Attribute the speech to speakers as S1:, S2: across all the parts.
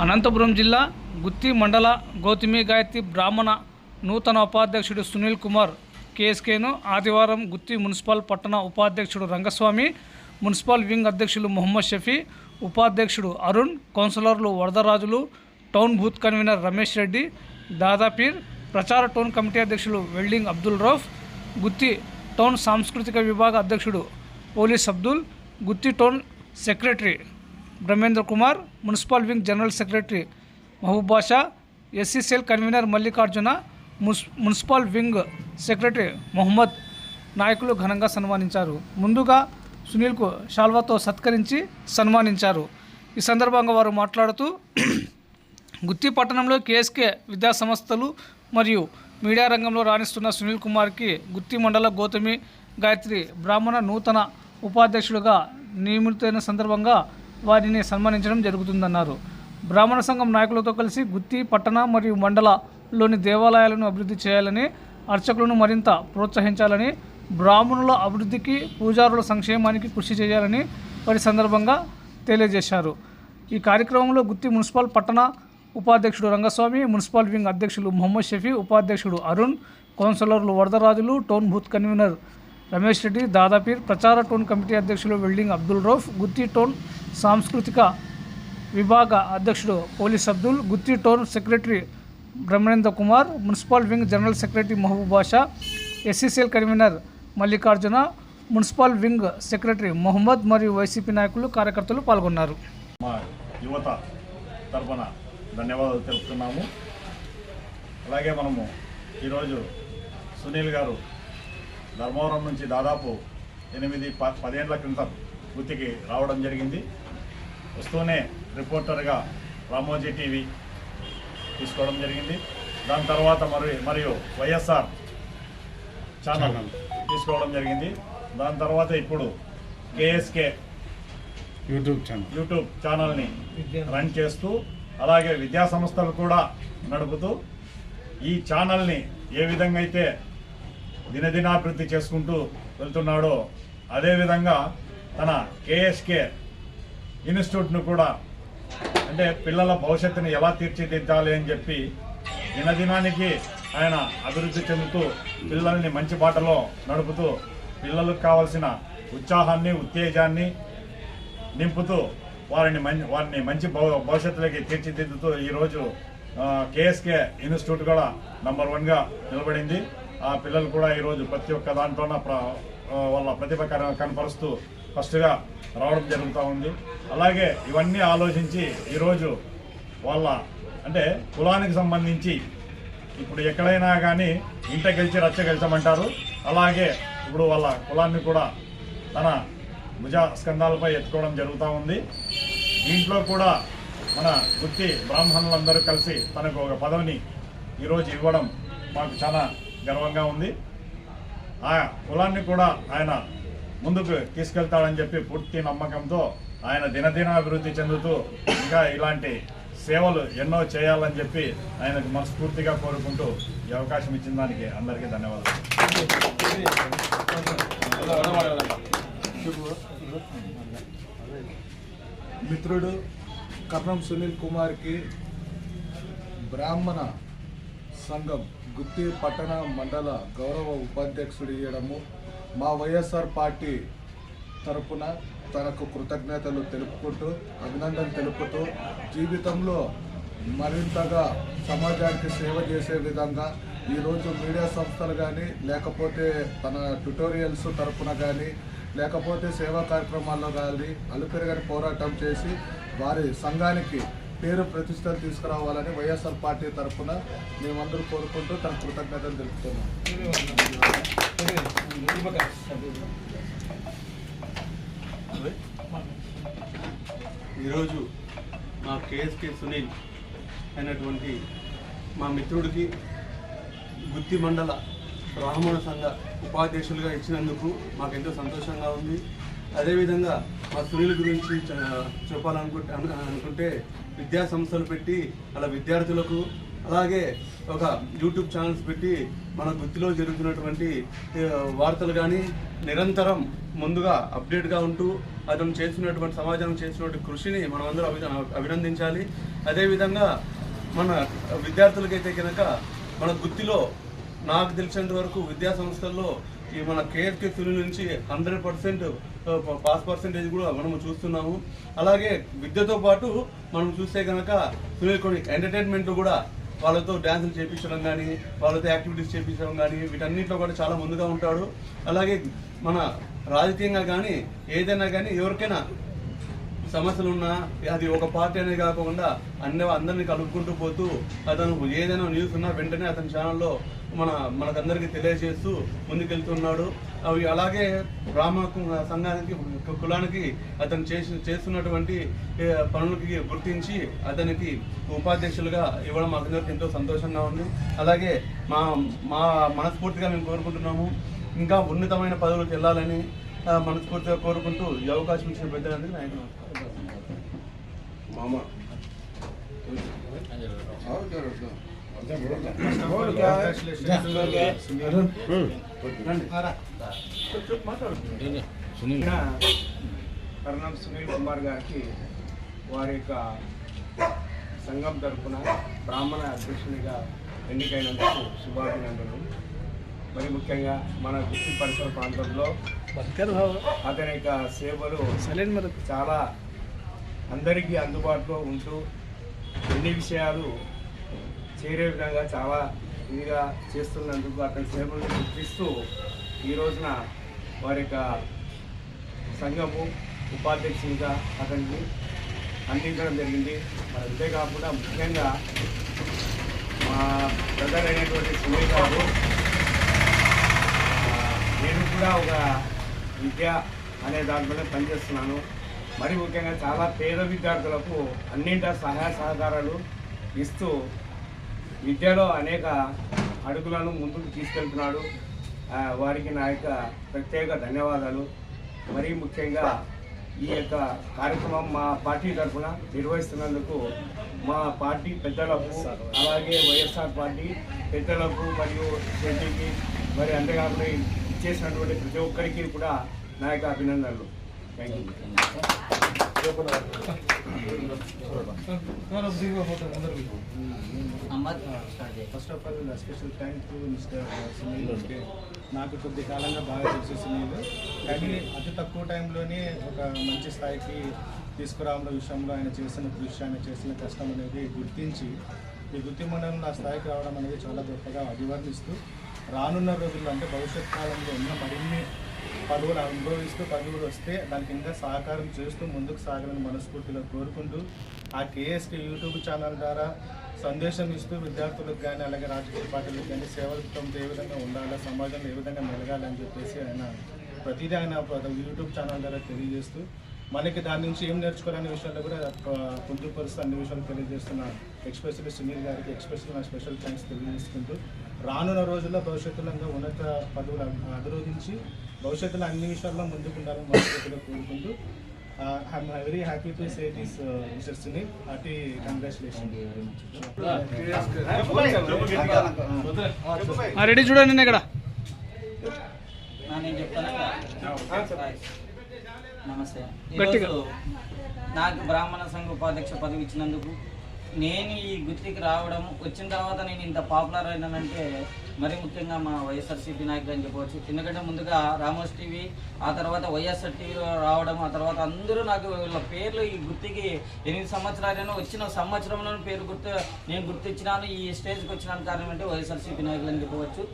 S1: అనంతపురం జిల్లా గుత్తి మండల గౌతమి గాయత్రి బ్రాహ్మణ నూతన ఉపాధ్యక్షుడు సునీల్ కుమార్ కేఎస్కేను ఆదివారం గుత్తి మున్సిపల్ పట్టణ ఉపాధ్యక్షుడు రంగస్వామి మున్సిపల్ వింగ్ అధ్యక్షులు మొహమ్మద్ షఫీ ఉపాధ్యక్షుడు అరుణ్ కౌన్సిలర్లు Varadarajulu town booth convener Ramesh Reddy Dadapeer ప్రచార టౌన్ కమిటీ అధ్యక్షులు వెల్డింగ్ అబ్దుల్ రౌఫ్ గుత్తి టౌన్ సాంస్కృతిక విభాగ అధ్యక్షుడు police Abdul Gooty town secretary Brahmendra Kumar municipal wing general secretary Mahaboob Basha SC cell convener Mallikarjuna municipal wing secretary Mohammed నాయకులు ఘనంగా సన్మానించారు. ముందుగా సునీల్కు షాల్వాతో సత్కరించి సన్మానించారు. ఈ సందర్భంగా వారు మాట్లాడుతూ గుత్తి పట్టణంలో కేఎస్కే విద్యా సంస్థలు మరియు మీడియా రంగంలో రాణిస్తున్న సునీల్ కుమార్కి గుత్తి మండల గౌతమి గాయత్రి బ్రాహ్మణ నూతన ఉపాధ్యక్షులుగా నియమితైన సందర్భంగా వారిని సన్మానించడం జరుగుతుందన్నారు. బ్రాహ్మణ సంఘం నాయకులతో కలిసి గుత్తి పట్టణ మరియు మండలలోని దేవాలయాలను అభివృద్ధి చేయాలని అర్చకులను మరింత ప్రోత్సహించాలని బ్రాహ్మణుల అభివృద్ధికి పూజారుల సంక్షేమానికి కృషి చేయాలని వారి సందర్భంగా తెలియజేశారు. ఈ కార్యక్రమంలో గుత్తి మున్సిపల్ పట్టణ ఉపాధ్యక్షుడు రంగస్వామి మున్సిపల్ వింగ్ అధ్యక్షులు మొహమ్మద్ షఫీ ఉపాధ్యక్షుడు అరుణ్ కౌన్సిలర్లు Varadarajulu town booth convener Ramesh Reddy Dadapeer ప్రచార టోన్ కమిటీ అధ్యక్షులు వెల్డింగ్ అబ్దుల్ రౌఫ్ గుత్తి టోన్ సాంస్కృతిక విభాగ అధ్యక్షుడు police Abdul Gooty town secretary Brahmendra Kumar municipal wing general secretary Mahaboob Basha SC cell convener Mallikarjuna municipal wing secretary Mohammed మరియు వైసీపీ నాయకులు కార్యకర్తలు పాల్గొన్నారు.
S2: మా యువత తరఫున ధన్యవాదాలు తెలుపుతున్నాము. అలాగే మనము ఈరోజు సునీల్ గారు ధర్మవరం నుంచి దాదాపు ఎనిమిది ప పదేళ్ళ క్రితం వృత్తికి రావడం జరిగింది. వస్తూనే రిపోర్టర్గా రామోజీ టీవీ తీసుకోవడం జరిగింది. దాని తర్వాత మరి మరియు వైఎస్ఆర్ ఛానల్ తీసుకోవడం జరిగింది. దాని తర్వాత ఇప్పుడు కేఎస్కే
S3: యూట్యూబ్ ఛానల్.
S2: యూట్యూబ్ ఛానల్ని రన్ చేస్తూ అలాగే విద్యా సంస్థలు కూడా నడుపుతూ ఈ ఛానల్ని ఏ విధంగా అయితే దినదినాభివృద్ధి చేసుకుంటూ వెళ్తున్నాడో అదేవిధంగా తన కేఎస్కే ఇన్స్టిట్యూట్ను కూడా అంటే పిల్లల భవిష్యత్తుని ఎలా తీర్చిదిద్దాలి అని చెప్పి దినదినానికి ఆయన అభివృద్ధి చెందుతూ పిల్లల్ని మంచి బాటలో నడుపుతూ పిల్లలకు కావలసిన ఉత్సాహాన్ని ఉత్తేజాన్ని నింపుతూ వారిని మంచి వారిని మంచి భవ- భవిష్యత్తులోకి తీర్చిదిద్దుతూ ఈరోజు కేఎస్కే ఇన్స్టిట్యూట్ కూడా నంబర్ వన్గా నిలబడింది. ఆ పిల్లలు కూడా ఈరోజు ప్రతి ఒక్క దాంట్లోన ప్ర వాళ్ళ ప్రతిభ కన- కనపరుస్తూ ఫస్ట్గా రావడం జరుగుతూ ఉంది. అలాగే ఇవన్నీ ఆలోచించి ఈరోజు వాళ్ళ అంటే కులానికి సంబంధించి ఇప్పుడు ఎక్కడైనా కానీ ఇంట గెలిచి రచ్చ గెలిచమంటారు. అలాగే ఇప్పుడు వాళ్ళ కులాన్ని కూడా తన భుజ స్కంధాలపై ఎత్తుకోవడం జరుగుతూ ఉంది. దీంట్లో కూడా మన గుత్తి బ్రాహ్మణులందరూ కలిసి తనకు ఒక పదవిని ఈరోజు ఇవ్వడం మాకు చాలా గర్వంగా ఉంది. ఆ కులాన్ని కూడా ఆయన ముందుకు తీసుకెళ్తాడని చెప్పి పూర్తి నమ్మకంతో ఆయన దినదిన అభివృద్ధి చెందుతూ ఇంకా ఇలాంటి సేవలు ఎన్నో చేయాలని చెప్పి ఆయనకు మనస్ఫూర్తిగా కోరుకుంటూ ఈ అవకాశం ఇచ్చిన దానికి అందరికీ ధన్యవాదాలు.
S3: మిత్రుడు కర్ణం సునీల్ కుమార్కి బ్రాహ్మణ సంఘం గుత్తి పట్టణ మండల గౌరవ ఉపాధ్యక్షుడు ఇవ్వడము మా వైఎస్ఆర్ పార్టీ తరపున తనకు కృతజ్ఞతలు తెలుపుకుంటూ అభినందన తెలుపుతూ జీవితంలో మరింతగా సమాజానికి సేవ చేసే విధంగా ఈరోజు మీడియా సంస్థలు కానీ లేకపోతే తన ట్యుటోరియల్స్ తరపున కానీ లేకపోతే సేవా కార్యక్రమాల్లో కానీ అలుపెరగని పోరాటం చేసి వారి సంఘానికి పేరు ప్రతిష్టలు తీసుకురావాలని వైఎస్ఆర్ పార్టీ తరఫున మేమందరూ కోరుకుంటూ తన కృతజ్ఞతలు తెలుపుతున్నాం.
S4: ఈరోజు మా కేఎస్కే సునీల్ అయినటువంటి మా మిత్రుడికి గుత్తి మండల బ్రాహ్మణ సంఘ ఉపాధ్యక్షులుగా ఇచ్చినందుకు మాకు ఎంతో సంతోషంగా ఉంది. అదేవిధంగా మా సునీల్ గురించి చ- చెప్పాలనుకుంటే అనుకుంటే విద్యా సంస్థలు పెట్టి అలా విద్యార్థులకు అలాగే ఒక యూట్యూబ్ ఛానల్స్ పెట్టి మన గుత్తిలో జరుగుతున్నటువంటి వార్తలు కానీ నిరంతరం ముందుగా అప్డేట్గా ఉంటూ అతను చేస్తున్నటువంటి సమాజం చేస్తున్నటువంటి కృషిని మనమందరూ అభి అభినందించాలి. అదేవిధంగా మన విద్యార్థులకైతే కనుక మన గుత్తిలో నాకు తెలిసినంత వరకు విద్యా సంస్థల్లో ఈ మన కేఎస్కే సునీల్ నుంచి హండ్రెడ్ పర్సెంట్ పాస్ పర్సెంటేజ్ కూడా మనము చూస్తున్నాము. అలాగే విద్యతో పాటు మనం చూస్తే కనుక సునీల్ కొన్ని ఎంటర్టైన్మెంట్ కూడా వాళ్ళతో డ్యాన్సులు చేయించడం కానీ వాళ్ళతో యాక్టివిటీస్ చేయించడం కానీ వీటన్నిటిలో కూడా చాలా ముందుగా ఉంటాడు. అలాగే మన రాజకీయంగా కానీ ఏదైనా కానీ ఎవరికైనా సమస్యలు ఉన్నా అది ఒక పార్టీ అనేది కాకుండా అన్ని అందరినీ కలుపుకుంటూ పోతూ అతను ఏదైనా న్యూస్ ఉన్నా వెంటనే అతని ఛానల్లో మన మనకందరికీ తెలియజేస్తూ ముందుకెళ్తున్నాడు. అవి అలాగే బ్రాహ్మణ సంఘానికి కులానికి అతను చేసి చేస్తున్నటువంటి పనులకి గుర్తించి అతనికి ఉపాధ్యక్షులుగా ఇవ్వడం మాకందరికి ఎంతో సంతోషంగా ఉంది. అలాగే మా మా మనస్ఫూర్తిగా మేము కోరుకుంటున్నాము. ఇంకా ఉన్నతమైన పదవులకు వెళ్ళాలని మనస్ఫూర్తిగా కోరుకుంటూ ఈ అవకాశం ఇచ్చిన పెద్దలందరికీ నాయకు మామ
S5: నిన్న కర్ణం సునీల్ కుమార్ గారికి వారి యొక్క సంఘం తరఫున బ్రాహ్మణ అధ్యక్షునిగా ఎన్నికైనందుకు శుభాభినందనలు. మరి ముఖ్యంగా మన గుత్తి పరిసర ప్రాంతంలో అతని యొక్క సేవలు చాలా అందరికీ అందుబాటులో ఉంటూ ఎన్ని విషయాలు చేరే విధంగా చాలా ఇదిగా చేస్తున్నందుకు అతని సేవలను గుర్తిస్తూ ఈ రోజున వారి యొక్క సంఘము ఉపాధ్యక్షునిగా అతన్ని అందించడం జరిగింది. మరి అంతేకాకుండా ముఖ్యంగా మా బ్రదర్ అయినటువంటి సునీల్ గారు ఆ, నేను కూడా ఒక విద్య అనే దాంట్లోనే పనిచేస్తున్నాను. మరి ముఖ్యంగా చాలా పేద విద్యార్థులకు అన్నింట సహాయ సహకారాలు ఇస్తూ విద్యలో అనేక అడుగులను ముందుకు తీసుకెళ్తున్నాడు. వారికి నా యొక్క ప్రత్యేక ధన్యవాదాలు. మరీ ముఖ్యంగా ఈ యొక్క కార్యక్రమం మా పార్టీ తరఫున నిర్వహిస్తున్నందుకు మా పార్టీ పెద్దలకు అలాగే వైఎస్ఆర్ పార్టీ పెద్దలకు మరియు శెట్టికి మరి అంతేకాకుండా ఇచ్చేసినటువంటి ప్రతి ఒక్కరికి కూడా నా యొక్క అభినందనలు thank you
S6: first of all special thank to mister Sunil అంటే నాకు కొద్ది కాలంగా బాగా తెలుసు సునీల్ కానీ అతి తక్కువ టైంలోనే ఒక మంచి స్థాయికి తీసుకురావడం విషయంలో ఆయన చేసిన కృషి ఆయన చేసిన కష్టం అనేది గుర్తించి ఈ గుర్తి మండలంలో ఆ స్థాయికి రావడం అనేది చాలా గొప్పగా అభివర్ణిస్తూ రానున్న రోజుల్లో అంటే భవిష్యత్ కాలంలో ఉన్న మరిన్ని పదవులు అనుభవిస్తూ పదవులు వస్తే దానికి ఇంకా సహకారం చేస్తూ ముందుకు సాగాలని మనస్ఫూర్తిగా కోరుకుంటూ ఆ కేఎస్టీ యూట్యూబ్ ఛానల్ ద్వారా సందేశం ఇస్తూ విద్యార్థులకు కానీ అలాగే రాజకీయ పార్టీలకు కానీ సేవలతో ఏ విధంగా ఉండాలా సమాజంలో ఏ విధంగా మెలగాలని చెప్పేసి ఆయన ప్రతిదీ ఆయన యూట్యూబ్ ఛానల్ ద్వారా తెలియజేస్తూ మనకి దాని నుంచి ఏం నేర్చుకోవాలనే విషయాల్లో కూడా పొందుపరుస్తూ అన్ని విషయాలు తెలియజేస్తున్న ఎక్స్పెషల్లీ సునీల్ గారికి ఎక్స్పెషల్లీ నా స్పెషల్ థ్యాంక్స్ తెలియజేసుకుంటూ రానున్న రోజుల్లో భవిష్యత్తులో ఇంకా ఉన్నత పదవులు అధిరోహించి భవిష్యత్తులో అన్ని విషయాల్లో ముందుకు ఉండాలని మనస్ఫూర్తిగా కోరుకుంటూ I'm very happy to say this mister Sunil hearty congratulation
S1: ready చూడండి ఇక్కడ.
S7: నేను చెప్తాను? నమస్తే. నాకు బ్రాహ్మణ సంఘ ఉపాధ్యక్ష పదవి ఇచ్చినందుకు నేను ఈ గుర్తికి రావడం వచ్చిన తర్వాత నేను ఇంత పాపులర్ అయినానంటే మరి ముఖ్యంగా మా వైఎస్ఆర్సీపీ నాయకులు అని చెప్పవచ్చు. ఎందుకంటే ముందుగా రామోస్ టీవీ ఆ తర్వాత వైఎస్ఆర్ టీవీలో రావడం ఆ తర్వాత అందరూ నాకు వీళ్ళ పేర్లు ఈ గుర్తికి ఎనిమిది సంవత్సరాలైనా వచ్చిన సంవత్సరంలో పేరు గుర్తు నేను గుర్తించినాను ఈ స్టేజ్కి వచ్చినాను కారణం అంటే వైఎస్ఆర్సీపీ నాయకులు అని చెప్పవచ్చు.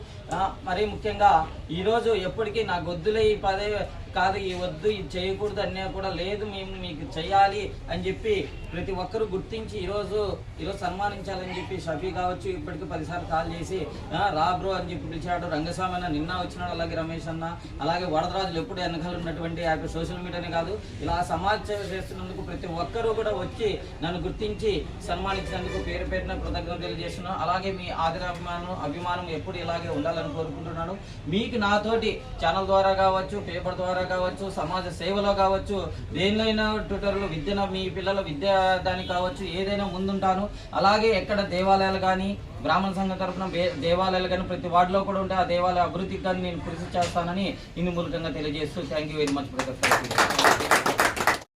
S7: మరి ముఖ్యంగా ఈరోజు ఎప్పటికీ నా గొద్దులే ఈ పదే కాదు ఈ వద్దు ఇది చేయకూడదు అన్నీ కూడా లేదు మేము మీకు చేయాలి అని చెప్పి ప్రతి ఒక్కరూ గుర్తించి ఈరోజు ఈరోజు సన్మానించాలని చెప్పి షఫీ కావచ్చు ఇప్పటికి పదిసార్లు కాల్ చేసి రా బ్రో అని చెప్పి పిలిచాడు. రంగస్వామి అన్న నిన్న వచ్చినాడు అలాగే రమేష్ అన్న అలాగే వరదరాజులు ఎప్పుడు వెనకాల ఉన్నటువంటి ఆ యొక్క సోషల్ మీడియానే కాదు ఇలా సమాజ సేవ చేస్తున్నందుకు ప్రతి ఒక్కరూ కూడా వచ్చి నన్ను గుర్తించి సన్మానించినందుకు పేరు పేరున కృతజ్ఞతలు తెలియజేస్తున్నాను. అలాగే మీ ఆదరాభిమానం అభిమానం ఎప్పుడు ఇలాగే ఉండాలని కోరుకుంటున్నాను. మీకు నాతోటి ఛానల్ ద్వారా కావచ్చు పేపర్ ద్వారా కావచ్చు సమాజ సేవలో కావచ్చు దేనిలో ట్విట్టర్లో విద్యను మీ పిల్లల విద్య దానికి కావచ్చు ఏదైనా ముందుంటాను. అలాగే ఎక్కడ దేవాలయాలు కానీ బ్రాహ్మణ సంఘం తరఫున దేవాలయాలు కానీ ప్రతి వార్డులో కూడా ఉంటే ఆ దేవాలయ అభివృద్ధికి కానీ నేను కృషి చేస్తానని ఇందు మూలకంగా తెలియజేస్తూ thank you very much brother